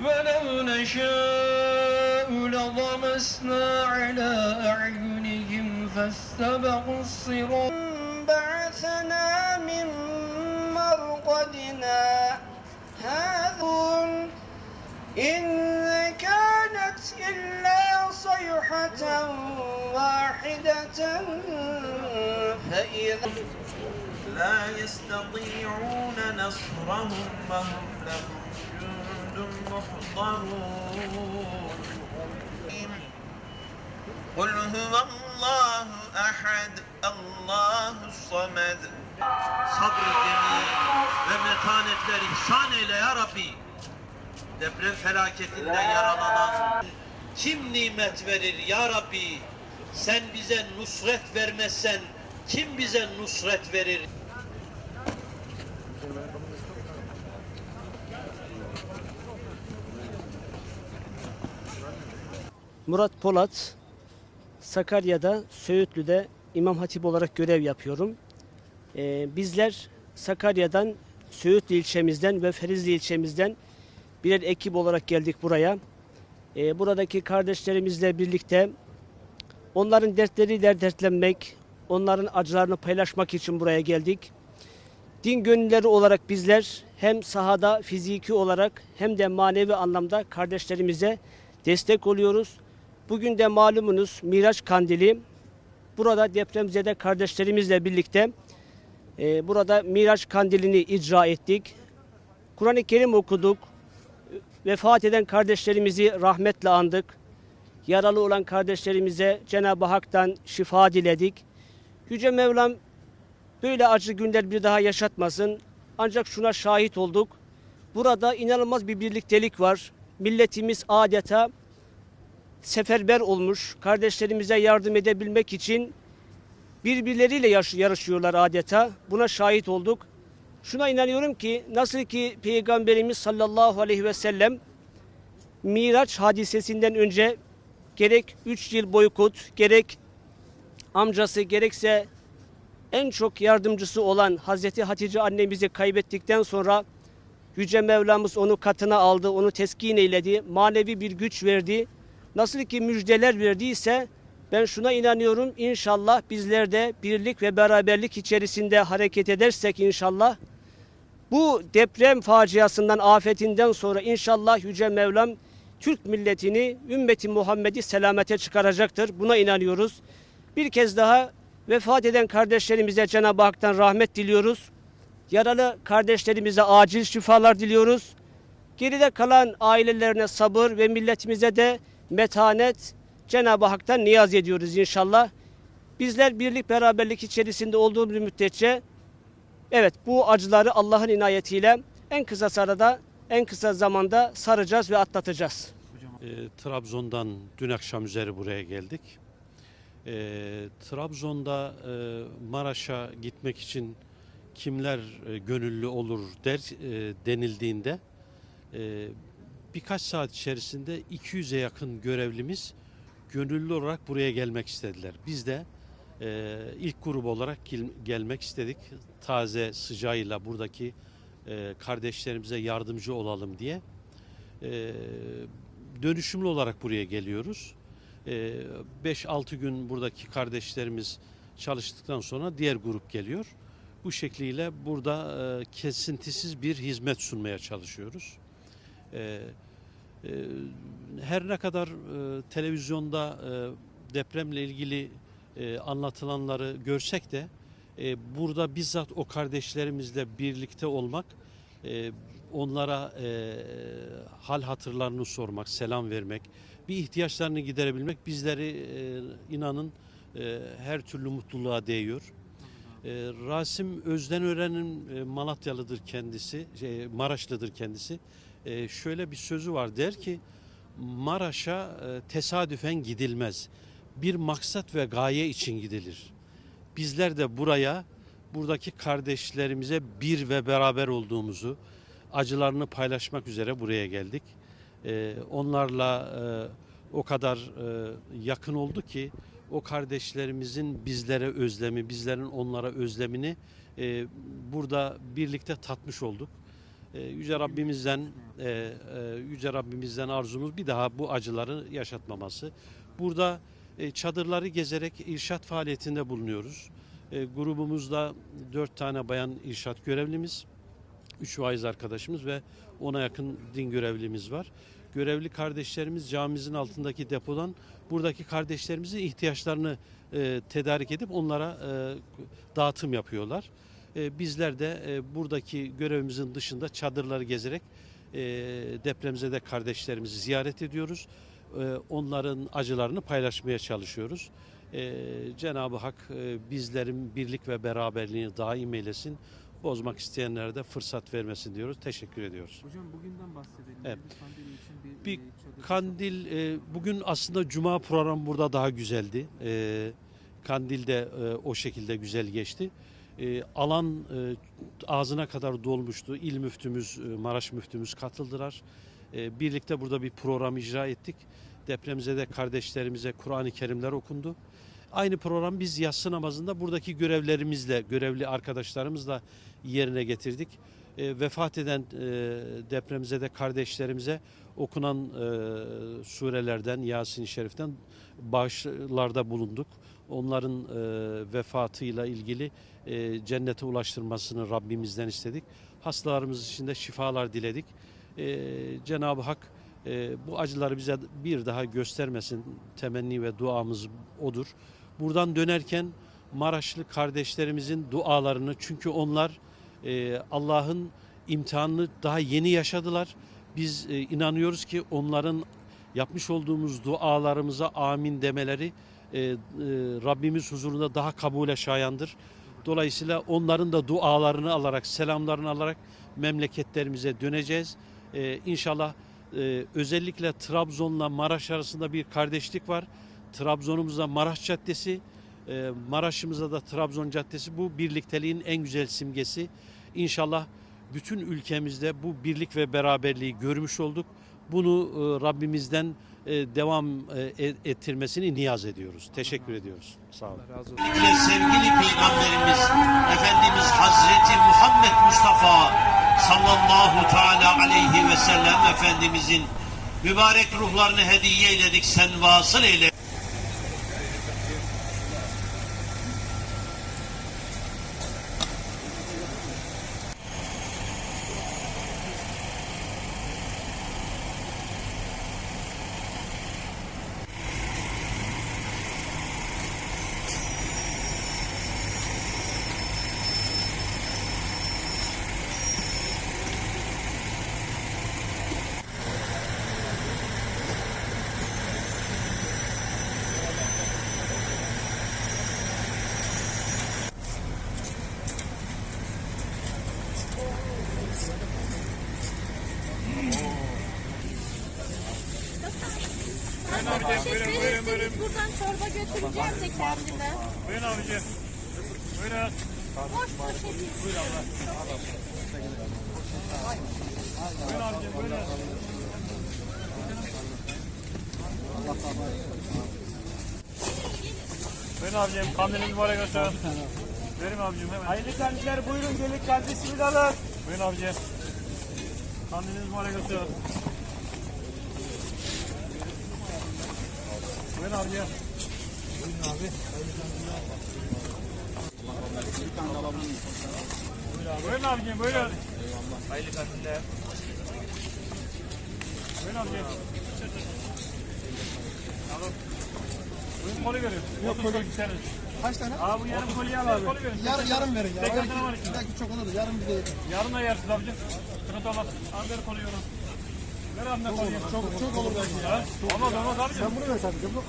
ولو نشاء لطمسنا على أعينهم فاستبقوا الصراط. بعثنا من مرقدنا. هذا إن كانت إلا صيحة واحدة. فإذا لا يستطيعون نصرهم وهم لهم جند محضرون قل هو الله أحد الله الصمد Sabır cemil ve metanetler ihsan eyle ya Rabbi. Deprem felaketinde yaralanan kim nimet verir ya Rabbi? Sen bize nusret vermezsen kim bize nusret verir? Murat Polat, Sakarya'da, Söğütlü'de İmam Hatip olarak görev yapıyorum. Ee, bizler Sakarya'dan, Söğütlü ilçemizden ve Ferizli ilçemizden birer ekip olarak geldik buraya. Ee, buradaki kardeşlerimizle birlikte onların dertleriyle dertlenmek, onların acılarını paylaşmak için buraya geldik. Din gönülleri olarak bizler hem sahada fiziki olarak hem de manevi anlamda kardeşlerimize destek oluyoruz. Bugün de malumunuz Miraç Kandili. Burada depremzede kardeşlerimizle birlikte e, burada Miraç Kandilini icra ettik. Kur'an-ı Kerim okuduk. Vefat eden kardeşlerimizi rahmetle andık. Yaralı olan kardeşlerimize Cenab-ı Hak'tan şifa diledik. Yüce Mevlam böyle acı günler bir daha yaşatmasın. Ancak şuna şahit olduk. Burada inanılmaz bir birliktelik var. Milletimiz adeta seferber olmuş. Kardeşlerimize yardım edebilmek için birbirleriyle yarışıyorlar adeta. Buna şahit olduk. Şuna inanıyorum ki nasıl ki Peygamberimiz sallallahu aleyhi ve sellem Miraç hadisesinden önce gerek 3 yıl boykot, gerek amcası gerekse en çok yardımcısı olan Hazreti Hatice annemizi kaybettikten sonra Yüce Mevlamız onu katına aldı, onu teskin eyledi, manevi bir güç verdi. Nasıl ki müjdeler verdiyse ben şuna inanıyorum inşallah bizler de birlik ve beraberlik içerisinde hareket edersek inşallah bu deprem faciasından, afetinden sonra inşallah Yüce Mevlam Türk milletini, ümmeti Muhammed'i selamete çıkaracaktır. Buna inanıyoruz. Bir kez daha vefat eden kardeşlerimize Cenab-ı Hak'tan rahmet diliyoruz. Yaralı kardeşlerimize acil şifalar diliyoruz. Geride kalan ailelerine sabır ve milletimize de metanet Cenab-ı Hak'tan niyaz ediyoruz inşallah. Bizler birlik beraberlik içerisinde olduğumuz müddetçe evet bu acıları Allah'ın inayetiyle en kısa sırada en kısa zamanda saracağız ve atlatacağız. E, Trabzon'dan dün akşam üzeri buraya geldik. E, Trabzon'da e, Maraş'a gitmek için kimler e, gönüllü olur der e, denildiğinde e, birkaç saat içerisinde 200'e yakın görevlimiz gönüllü olarak buraya gelmek istediler. Biz de e, ilk grup olarak gel- gelmek istedik. Taze sıcağıyla buradaki e, kardeşlerimize yardımcı olalım diye. E, dönüşümlü olarak buraya geliyoruz. E, 5-6 gün buradaki kardeşlerimiz çalıştıktan sonra diğer grup geliyor. Bu şekliyle burada e, kesintisiz bir hizmet sunmaya çalışıyoruz. E, e, her ne kadar e, televizyonda e, depremle ilgili e, anlatılanları görsek de burada bizzat o kardeşlerimizle birlikte olmak, onlara hal hatırlarını sormak, selam vermek, bir ihtiyaçlarını giderebilmek bizleri inanın her türlü mutluluğa değiyor. Rasim Özdenören'in Malatyalıdır kendisi, şey, Maraşlıdır kendisi. E, şöyle bir sözü var der ki Maraş'a e, tesadüfen gidilmez. Bir maksat ve gaye için gidilir. Bizler de buraya buradaki kardeşlerimize bir ve beraber olduğumuzu, acılarını paylaşmak üzere buraya geldik. E, onlarla o kadar yakın oldu ki o kardeşlerimizin bizlere özlemi, bizlerin onlara özlemini burada birlikte tatmış olduk. E, Yüce Rabbimizden e, e, Yüce Rabbimizden arzumuz bir daha bu acıları yaşatmaması. Burada e, çadırları gezerek irşat faaliyetinde bulunuyoruz. Grubumuzda dört tane bayan irşat görevlimiz, üç vaiz arkadaşımız ve ona yakın din görevlimiz var. Görevli kardeşlerimiz camimizin altındaki depodan buradaki kardeşlerimizin ihtiyaçlarını e, tedarik edip onlara e, dağıtım yapıyorlar. E, bizler de e, buradaki görevimizin dışında çadırları gezerek e, depremzede kardeşlerimizi ziyaret ediyoruz. Onların acılarını paylaşmaya çalışıyoruz. Cenab-ı Hak bizlerin birlik ve beraberliğini daim eylesin. Bozmak isteyenlere de fırsat vermesin diyoruz. Teşekkür ediyoruz. Hocam bugünden bahsedelim. Evet. Bir Kandil için bir, Bir e, Kandil e, bugün aslında cuma programı burada daha güzeldi. E, Kandil de e, o şekilde güzel geçti. E, alan e, ağzına kadar dolmuştu. İl müftümüz, e, Maraş müftümüz katıldılar. E, birlikte burada bir program icra ettik. Depremzede kardeşlerimize Kur'an-ı Kerimler okundu. Aynı program biz yatsı namazında buradaki görevlerimizle, görevli arkadaşlarımızla yerine getirdik. E, vefat eden e, depremzede kardeşlerimize okunan e, surelerden, Yasin-i Şerif'ten bağışlarda bulunduk. Onların e, vefatıyla ilgili e, cennete ulaştırmasını Rabbimizden istedik. Hastalarımız için de şifalar diledik. E, Cenab-ı Hak e, bu acıları bize bir daha göstermesin. Temenni ve duamız odur. Buradan dönerken Maraşlı kardeşlerimizin dualarını çünkü onlar e, Allah'ın imtihanını daha yeni yaşadılar. Biz e, inanıyoruz ki onların yapmış olduğumuz dualarımıza amin demeleri e, e, Rabbimiz huzurunda daha kabule şayandır. Dolayısıyla onların da dualarını alarak, selamlarını alarak memleketlerimize döneceğiz. E, inşallah e, özellikle Trabzon'la Maraş arasında bir kardeşlik var. Trabzon'umuzda Maraş Caddesi, e, Maraş'ımızda da Trabzon Caddesi. Bu birlikteliğin en güzel simgesi. İnşallah bütün ülkemizde bu birlik ve beraberliği görmüş olduk. Bunu e, Rabbimizden e, devam e, ettirmesini niyaz ediyoruz. Teşekkür ediyoruz. Sağ olun. Razı olsun. Sevgili Peygamberimiz Efendimiz Hazreti Muhammed Mustafa sallallahu teala aleyhi ve sellem Efendimizin mübarek ruhlarını hediye eyledik sen vasıl eyle. Poşet buradan çorba götüreceğim de kendime. Buyurun abicim. Buyurun. Boş poşet istiyorum. Buyurun abicim. Buyurun. Buyurun abicim. Kandiliniz mübarek olsun. Verin abicim hemen. Hayırlı kandiller buyurun gelin kandilsini de alın. Buyurun abicim. Kandiliniz mübarek olsun. Buyurun abicim. Buyurun abicim buyurun. Hayırlı kandiller. Buyurun abicim. Alın. Buyurun kolu verin. Yok kolu. Kaç tane? Aa bu yarım kolu al abi. Verin. Yarım, yarım verin ya. Tek tane var içinde. belki çok olur. Yarım bir de yeter. Yarın da yersiz abicim. Sıkıntı olmaz. Al ver kolu yorum. Ver abime kolu. Çok, çok olur belki ya. Olmaz olmaz abicim. Bunu ver sadece.